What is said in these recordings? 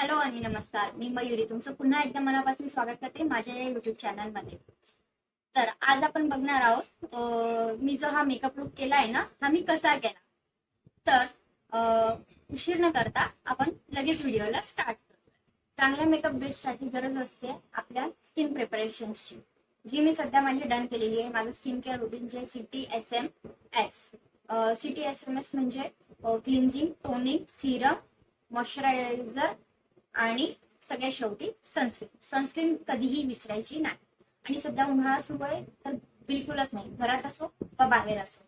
Hello आणि नमस्कार. मी मयुरी. तुमचं पुन्हा एकदा मनापासून स्वागत करते माझ्या या युट्यूब चॅनलमध्ये तर आज आपण बघणार आहोत मी जो हा मेकअप लुक केला आहे ना हा मी कसा केला? तर उशीर न करता आपण लगेच व्हिडिओला स्टार्ट करू चांगल्या मेकअप बेससाठी गरज असते आपल्या स्किन प्रिपरेशन्सची जी मी सध्या माझी डन केलेली आहे माझं स्किन केअर रुटीन जे C T S M S C T S M S म्हणजे क्लिन्झिंग टोनिंग सिरम मॉइश्चरायझर आणि सगळ्यात शेवटी सनस्क्रीन. सनस्क्रीन कधीही विसरायची नाही. आणि सध्या उन्हाळा सुरू आहे तर बिलकुलच नाही. घरात असो वा बाहेर असो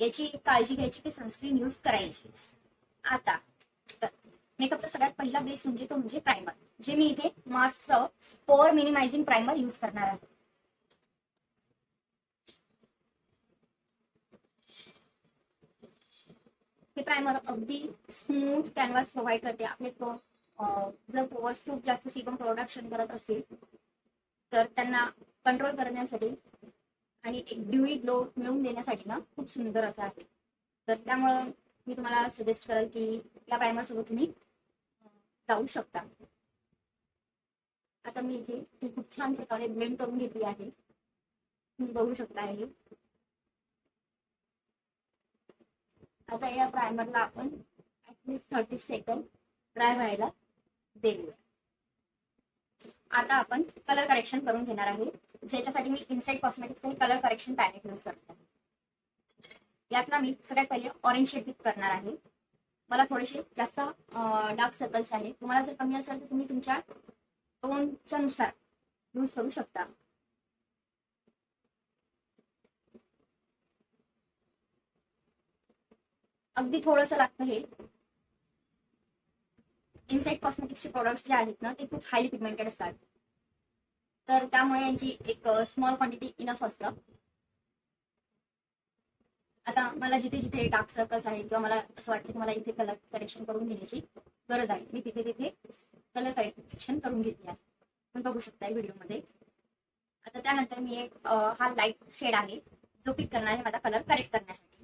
याची काळजी घ्यायची की सनस्क्रीन यूज करायची आता तर मेकअपचा सगळ्यात पहिला बेस म्हणजे तो म्हणजे प्रायमर जे मी इथे मार्सचं पोअर मिनिमायझिंग प्रायमर यूज करणार आहे. हे प्रायमर अगदी स्मूथ कॅनव्हास प्रोव्हाइड करते. आपले प्रो जर वस्तू खूप जास्त सीबम प्रोडक्शन करत असतील तर त्यांना कंट्रोल करण्यासाठी आणि एक ड्युई ग्लो मिळवून देण्यासाठी ना खूप सुंदर असं आहे. तर त्यामुळं मी तुम्हाला सजेस्ट करेल की या प्रायमर सोबत तुम्ही जाऊ शकता. आता मी इथे ही खूप छान प्रकारे ब्लेंड करून घेतली आहे. तुम्ही बघू शकता हे. आता या प्रायमरला आपण ऍटलिस्ट थर्टी सेकंड ड्राय व्हायला देऊया. आता आपण कलर करेक्शन करून घेणार आहे. ज्याच्यासाठी मी इन्साइड कॉस्मेटिक्सचं कलर करेक्शन पॅलेट यूज करते यातला मी सगळ्यात पहिले ऑरेंज शेड पिक करणार आहे. मला थोडेसे जास्त डार्क सर्कल्स आहेत तुम्हाला जर कमी असेल तर तुम्ही तुमच्या टोनच्या नुसार यूज करू शकता. अगदी थोडंसं लागतं हे. इनसाइड कॉस्मेटिक्सचे प्रोडक्ट्स जे आहेत ना ते खूप हायली पिगमेंटेड असतात. तर त्यामुळे यांची एक स्मॉल क्वांटिटी इनफ असतं. आता मला जिथे जिथे डार्क सर्कल्स आहेत किंवा मला असं वाटतं की मला इथे कलर करेक्शन करून घेण्याची गरज आहे मी तिथे तिथे कलर करेक्शन करून घेतली आहे. तुम्ही बघू शकता व्हिडिओमध्ये. आता त्यानंतर मी एक हा लाइट शेड आहे जो पिक करणार आहे माझा कलर करेक्ट करण्यासाठी.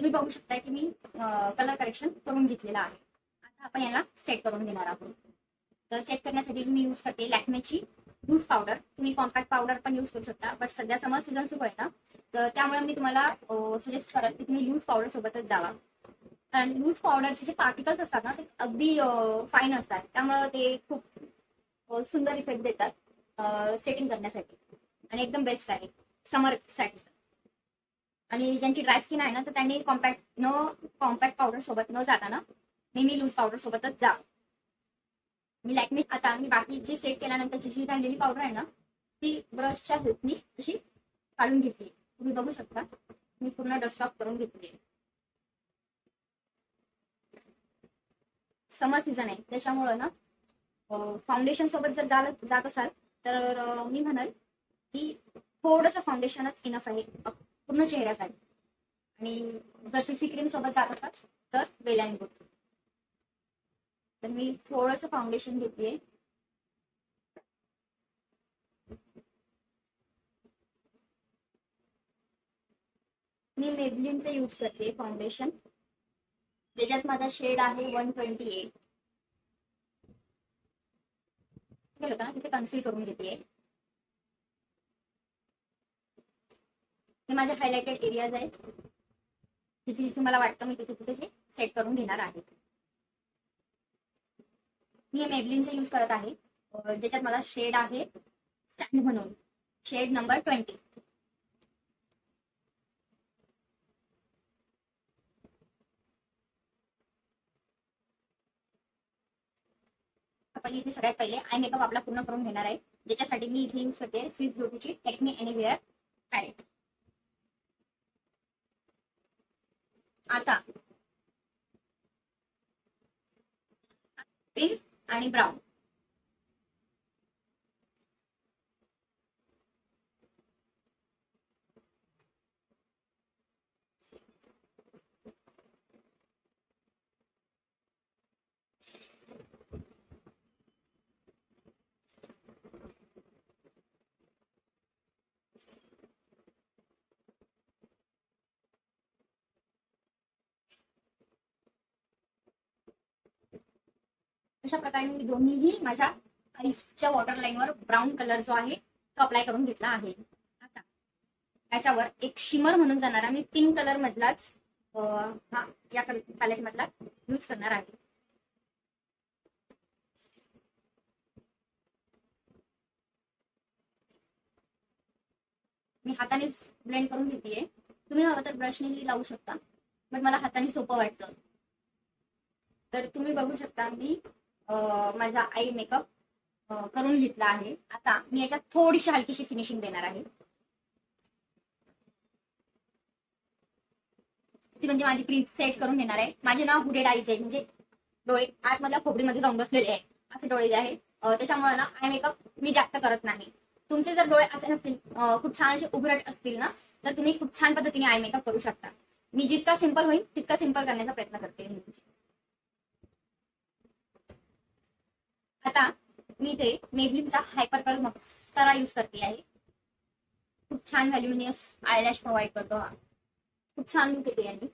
तुम्ही बघू शकता की मी कलर करेक्शन करून घेतलेला आहे. आता आपण याला सेट करून घेणार आहोत. तर सेट करण्यासाठी मी यूज करते लॅक्मेची लूज पावडर तुम्ही कॉम्पॅक्ट पावडर पण यूज करू शकता बट सध्या समर सीझन सुरू आहे ना तर त्यामुळे मी तुम्हाला सजेस्ट करेल की तुम्ही लूज पावडर सोबतच जावा. कारण लूज पावडरचे जे पार्टिकल्स असतात ना ते अगदी फाईन असतात. त्यामुळे ते खूप सुंदर इफेक्ट देतात सेटिंग करण्यासाठी. आणि एकदम बेस्ट आहे. समरसाठी. आणि ज्यांची ड्राय स्किन आहे ना तर त्यांनी कॉम्पॅक्ट न कॉम्पॅक्ट पावडर सोबत न जाताना नेहमी लूज पावडर सोबतच जा. मी लॅकमी आता मी बाकी जी सेट केल्यानंतरची जी राहिलेली पावडर आहे ना ती ब्रशच्या हेल्पनी अशी काढून घेतली. तुम्ही बघू शकता. मी पूर्ण डस्ट ऑफ करून घेतली समर सीझन आहे. त्याच्यामुळं ना फाउंडेशन सोबत जर जात असाल तर मी म्हणाल की थोडंसं फाउंडेशनच इनफ आहे. पूर्ण चेहऱ्यासाठी. आणि जर सीसी क्रीम सोबत जात असतात तर वेल अँड गुड. तर मी थोडंसं फाउंडेशन घेतलीये. मी मेबलिनचं यूज करते फाउंडेशन ज्याच्यात माझा शेड आहे वन ट्वेंटी एट गेलो का ना? तिथे कन्सील करून घेते हे माझे हायलाइटेड एरियाज आहेत. तिथे जिथे मला वाटतं मी तिथे तिथे सेट करून घेणार आहे. मी मेबलिनचा मेबलिनचे यूज करत आहे. ज्याच्यात मला शेड आहे सँड म्हणून. शेड नंबर ट्वेंटी आपण इथे सगळ्यात पहिले आय मेकअप आपला पूर्ण करून घेणार आहे. ज्याच्यासाठी मी इथे यूज करते स्विस ब्युटीची टेक्निक एनिवेअर पॅलेट आता. पिंक आणि ब्राऊन अशा प्रकारे मी दोन्हीही माझ्या आईसच्या वॉटर लाईनवर ब्राऊन कलर जो आहे तो अप्लाय करून घेतला आहे. आता त्याच्यावर एक शिमर म्हणून जाणारा मी पिंक कलर मधलाच हा या पॅलेट मधला यूज करणार आहे. मी हातानेच ब्लेंड करून घेते तुम्ही हवं तर ब्रशनेही लावू शकता बट मला हाताने सोपं वाटतं. तर तुम्ही बघू शकता मी माझा आई मेकअप करून घेतला आहे. आता मी याच्यात थोडीशी हलकीशी फिनिशिंग देणार आहे. ती म्हणजे माझी क्रीज सेट करून घेणार आहे. माझे नाव हुडेड आईज आहे. म्हणजे डोळे आतमधल्या खोबडीमध्ये जाऊन बसलेले आहे. असे डोळे जे आहेत. त्याच्यामुळे ना आय मेकअप मी जास्त करत नाही. तुमचे जर डोळे असे नसतील खूप छान असे उभरट असतील ना तर तुम्ही खूप छान पद्धतीने आय मेकअप करू शकता. मी जितका सिंपल होईल तितका सिंपल करण्याचा प्रयत्न करते. आता मी इथे मेबलिनचा हायपर कलर मस्करा यूज करते आहे. खूप छान व्हॅल्युमिनियस आयलॅश प्रोव्हाइड करतो हा. खूप छान लुक येते यांनी.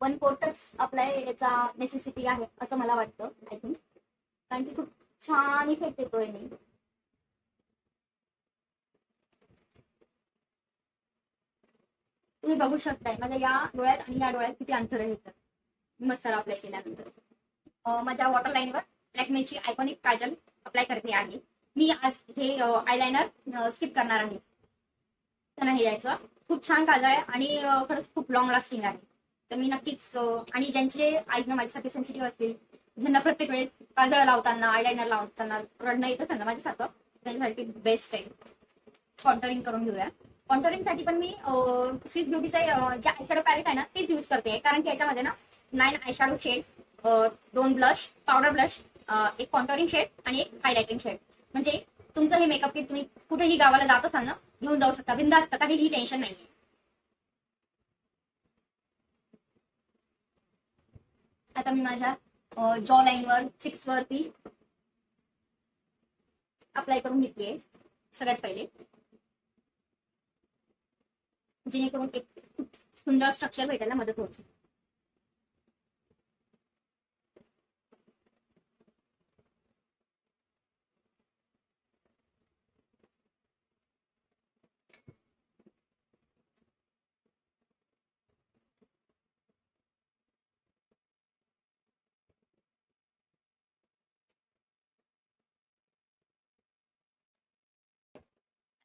वन कोटच अप्लाय याचा नेसेसिटी आहे असं मला वाटतं आय थिंक कारण की खूप छान इफेक्ट येतोय मी तुम्ही बघू शकताय माझ्या या डोळ्यात आणि या डोळ्यात किती अंतर आहे तर मस्करा अप्लाय केल्यानंतर. माझ्या वॉटर लाईनवर लॅक्मेची आयकॉनिक काजल अप्लाय करते आहे. मी आज इथे आयलायनर स्किप करणार आहे. त्यांना नाही यायचं. खूप छान काजळ आहे आणि खरंच खूप लॉंग लास्टिंग आहे. तर मी नक्कीच आणि ज्यांचे आईज ना माझ्यासाठी सेन्सिटिव्ह असतील ज्यांना प्रत्येक वेळेस काजळ लावताना आयलायनर लावताना रडणं येत असेल ना माझ्यासारखं त्यांच्यासाठी बेस्ट आहे. कॉन्टरिंग करून घेऊया. कॉन्टरिंगसाठी पण मी स्विस ब्युटीचा जे आयशॅडो पॅलेट आहे ना तेच यूज करते. कारण की याच्यामध्ये ना नाईन आयशॅडो शेड दोन ब्लश पावडर ब्लश एक कॉन्टरिंग शेड आणि एक हायलायटिंग शेड म्हणजे तुमचं हे मेकअप किट तुम्ही कुठेही गावाला जात असाल ना घेऊन जाऊ शकता. बिंदास्त काहीही टेन्शन नाहीये. आता मी माझ्या जॉ लाईनवर चिक्स वरती अप्लाय करून घेतलीये सगळ्यात पहिले. जेणेकरून एक खूप सुंदर स्ट्रक्चर भेटायला मदत होते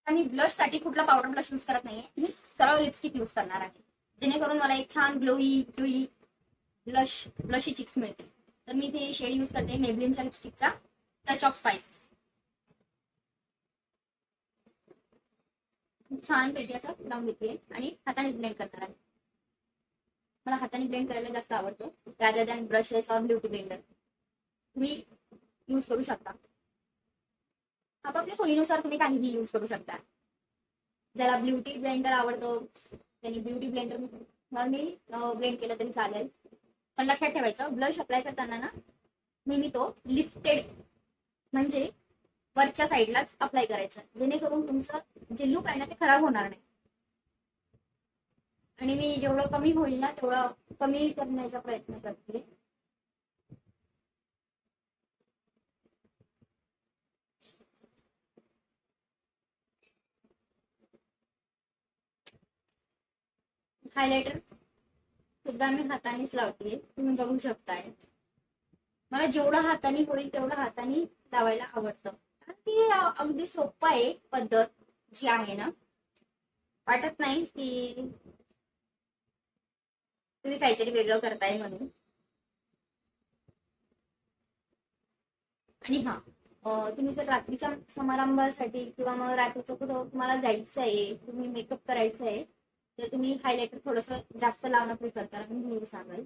मी ब्लशसाठी कुठला पावडर ब्लश यूज करत नाहीये. मी सरळ लिपस्टिक यूज करणार आहे. जेणेकरून मला एक छान glowy glowy blush blushy cheeks मिळते तर मी इथे शेड यूज करते मेब्लिमच्या लिपस्टिकचा टच ऑफ स्पाइस छान पेटी असं लावून घेते आणि हाताने ब्लेंड करणार आहे. मला हाताने ब्लेंड करायला जास्त आवडतो. Rather than brushes or beauty blender तुम्ही यूज करू शकता. आपापल्या सोयीनुसार तुम्ही काहीही यूज करू शकता. ज्याला ब्युटी ब्लेंडर आवडतो त्यांनी ब्युटी ब्लेंडर नॉर्मली ब्लेंड केलं तरी चालेल. पण लक्षात ठेवायचं ब्लश अप्लाय करताना ना नेहमी तो लिफ्टेड म्हणजे वरच्या साईडलाच अप्लाय करायचं. जेणेकरून तुमचं जे लुक आहे ना ते खराब होणार नाही. आणि मी जेवढं कमी होईल ना तेवढं कमी करण्याचा प्रयत्न करते. हायलायटर सुद्धा मी हातानेच लावते तुम्ही बघू शकताय. मला जेवढं हाताने होईल तेवढं हाताने लावायला आवडतं. ती अगदी सोपं आहे पद्धत जी आहे ना. वाटत नाही की तुम्ही काहीतरी वेगळं करताय म्हणून. आणि हा तुम्ही जर रात्रीच्या समारंभासाठी किंवा मग रात्रीचं कुठं तुम्हाला जायचं आहे तुम्ही मेकअप करायचं आहे तर तुम्ही हायलायटर थोडस जास्त लावणं प्रिफर करा मी हे सांगाल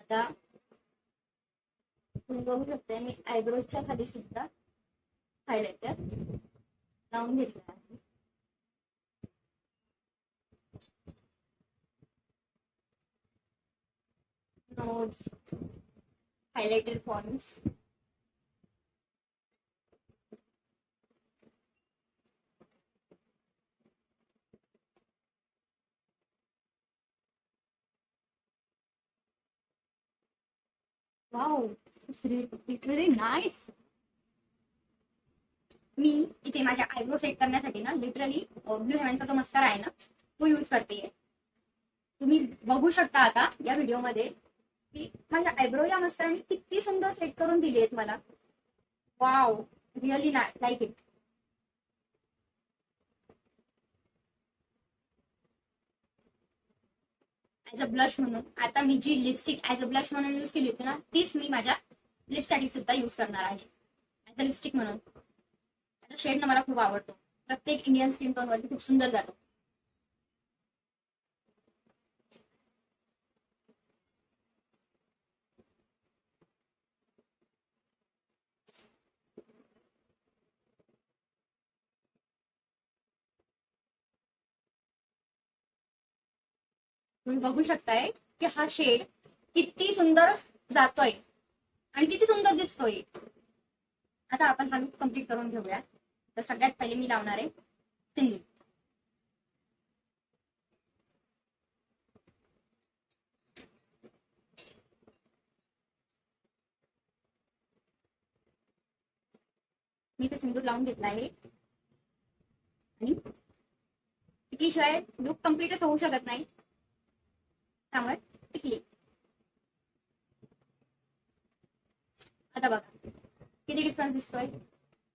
आता तुम्ही बघू शकता मी आयब्रोजच्या खाली सुद्धा हायलायटर लावून घेतला आहे. Notes highlighted forms wow literally nice मी इथे माझ्या आयब्रो सेट करण्यासाठी ना लिटरली ब्ल्यू हेवनचा जो मस्कारा आहे ना तो युज करते. तुम्ही बघू शकता आता या व्हिडिओमध्ये की माझ्या आयब्रो या मस्काराने किती सुंदर सेट करून दिली आहेत मला. Wow really like it as a blush म्हणून. आता मी जी लिपस्टिक ऍज अ ब्लश म्हणून युज केली होती ना तीच मी माझ्या लिपसाठी सुद्धा युज करणार आहे. ऍज अ लिपस्टिक म्हणून. त्याचा शेड ना मला खूप आवडतो. प्रत्येक इंडियन स्किन टोन वरती खूप सुंदर जातो. तुम्ही बघू शकताय की हा शेड किती सुंदर जातोय आणि किती सुंदर दिसतोय. आता आपण हा लूक कंप्लीट करून घेऊया. तर सगळ्यात पहिले मी लावणार आहे सिंधू. मी ते सिंदूर लावून घेतला आहे. आणि शिवाय लुक कम्प्लीटच होऊ शकत नाही. त्यामुळे टिकली. आता बघा किती डिफरन्स दिसतोय?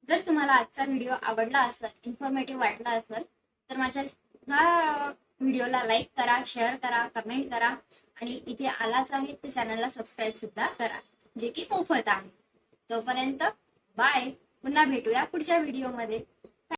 जर तुम्हाला आजचा व्हिडिओ आवडला असेल इन्फॉर्मेटिव्ह वाटला असेल तर माझ्या ह्या व्हिडिओला लाईक करा शेअर करा कमेंट करा आणि इथे आलाच आहे तर चॅनलला सबस्क्राईब सुद्धा करा जे की मोफत आहे. तोपर्यंत बाय पुन्हा भेटूया पुढच्या व्हिडिओमध्ये